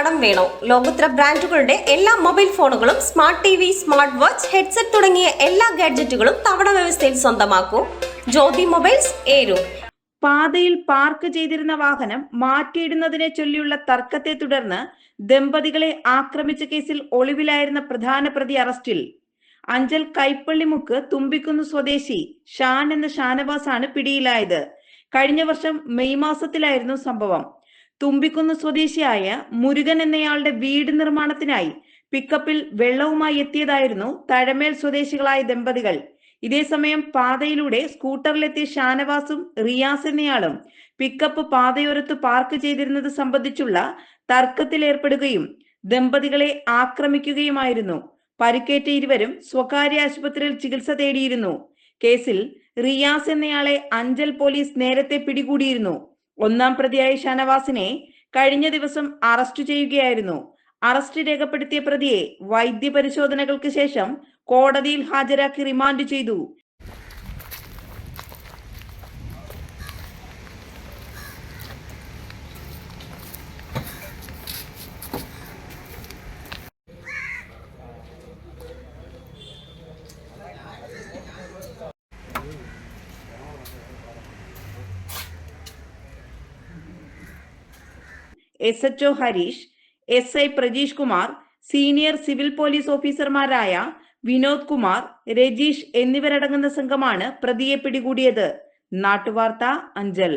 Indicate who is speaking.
Speaker 1: കടം വേണോ? ലോകോത്തര ബ്രാൻഡുകളുടെ എല്ലാ മൊബൈൽ ഫോണുകളും smart T V smart watch headset തുടങ്ങിയ എല്ലാ ഗാഡ്ജറ്റുകളും തവണ വ്യവസ്ഥയിൽ സ്വന്തമാക്കൂ. ജ്യോതി മൊബൈൽസ് ഏരു.
Speaker 2: പാതയിൽ പാർക്ക് ചെയ്തിരുന്ന വാഹനം മാറ്റിയിടുന്നതിനെ ചൊല്ലിയുള്ള തർക്കത്തെ തുടർന്ന് ദമ്പതികളെ ആക്രമിച്ച കേസിൽ ഒളിവിലായിരുന്ന പ്രധാന പ്രതി അറസ്റ്റിൽ. അഞ്ചൽ കൈപ്പള്ളിമുക്ക് തുമ്പിക്കുന്ന് സ്വദേശി ഷാൻ എന്ന ഷാനവാസാണ് പിടിയിലായത്. കഴിഞ്ഞ വർഷം മെയ് മാസത്തിലായിരുന്നു സംഭവം. തുമ്പിക്കുന്ന് സ്വദേശിയായ മുരുകൻ എന്നയാളുടെ വീട് നിർമ്മാണത്തിനായി പിക്കപ്പിൽ വെള്ളവുമായി എത്തിയതായിരുന്നു തഴമേൽ സ്വദേശികളായ ദമ്പതികൾ. ഇതേസമയം പാതയിലൂടെ സ്കൂട്ടറിലെത്തിയ ഷാനവാസും റിയാസ് എന്നയാളും പിക്കപ്പ് പാതയോരത്ത് പാർക്ക് ചെയ്തിരുന്നത് സംബന്ധിച്ചുള്ള തർക്കത്തിലേർപ്പെടുകയും ദമ്പതികളെ ആക്രമിക്കുകയുമായിരുന്നു. പരിക്കേറ്റ ഇരുവരും സ്വകാര്യ ആശുപത്രിയിൽ ചികിത്സ തേടിയിരുന്നു. കേസിൽ റിയാസ് എന്നയാളെ അഞ്ചൽ പോലീസ് നേരത്തെ പിടികൂടിയിരുന്നു. ഒന്നാം പ്രതിയായ ഷാനവാസിനെ കഴിഞ്ഞ ദിവസം അറസ്റ്റ് ചെയ്യുകയായിരുന്നു. അറസ്റ്റ് രേഖപ്പെടുത്തിയ പ്രതിയെ വൈദ്യപരിശോധനകൾക്ക് ശേഷം കോടതിയിൽ ഹാജരാക്കി റിമാൻഡ് ചെയ്തു. S H O Harish S I Prajeesh Kumar senior civil police ഓഫീസർമാരായ വിനോദ് കുമാർ രജീഷ് എന്നിവരടങ്ങുന്ന സംഘമാണ് പ്രതിയെ പിടികൂടിയത്. നാട്ടുവാർത്ത അഞ്ചൽ.